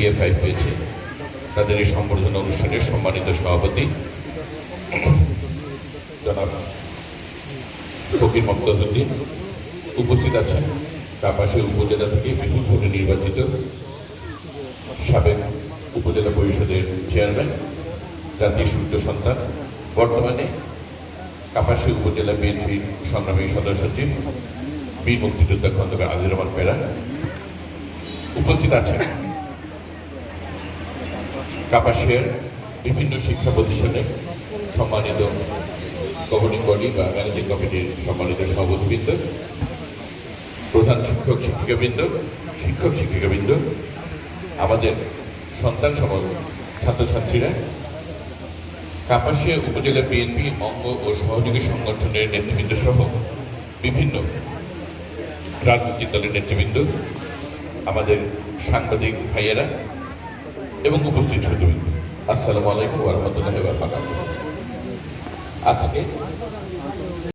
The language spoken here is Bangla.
বিএ হয়েছে। তাদের এই সম্বর্ধনা অনুষ্ঠানে সম্মানিত সভাপতি জনাব ফকির মমতাজুদ্দিন উপস্থিত আছেন। কাপাসী উপজেলা থেকে বিপুল ভোটে নির্বাচিত সাবেক উপজেলা পরিষদের চেয়ারম্যান জাতীয় সূর্য সন্তান, বর্তমানে কাপাসী উপজেলা বিএনপির সংগ্রামী সদস্য সচিব, বীর মুক্তিযোদ্ধা খন্দকার আজির রহমান পেরা উপস্থিত আছেন। কাপাসিয়ার বিভিন্ন শিক্ষা প্রতিষ্ঠানে সম্মানিত গভর্নিং বডি বা ম্যানেজিং কমিটির সম্মানিত সভাপতিবৃন্দ, প্রধান শিক্ষক শিক্ষিকাবৃন্দ শিক্ষক শিক্ষিকাবৃন্দ, আমাদের সন্তান সম ছাত্রছাত্রীরা, কাপাসিয়া উপজেলা বিএনপি অঙ্গ ও সহযোগী সংগঠনের নেতৃবৃন্দ সহ বিভিন্ন রাজনৈতিক দলের নেতৃবৃন্দ, আমাদের সাংবাদিক ভাইয়েরা এবং উপস্থিত শুধু। আসসালামু আলাইকুম রহমতুল্লাহ আজকে